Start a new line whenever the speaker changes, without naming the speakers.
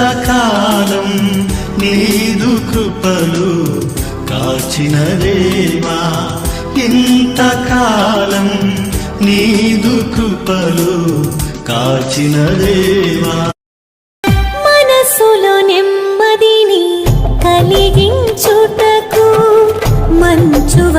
ఇంతకాలం నీదు కృపలు కాచిన దేవా ఇంతకాలం నీదు కృపలు కాచిన దేవా
మనసులో నెమ్మదిని కలిగించుటకు మంచువ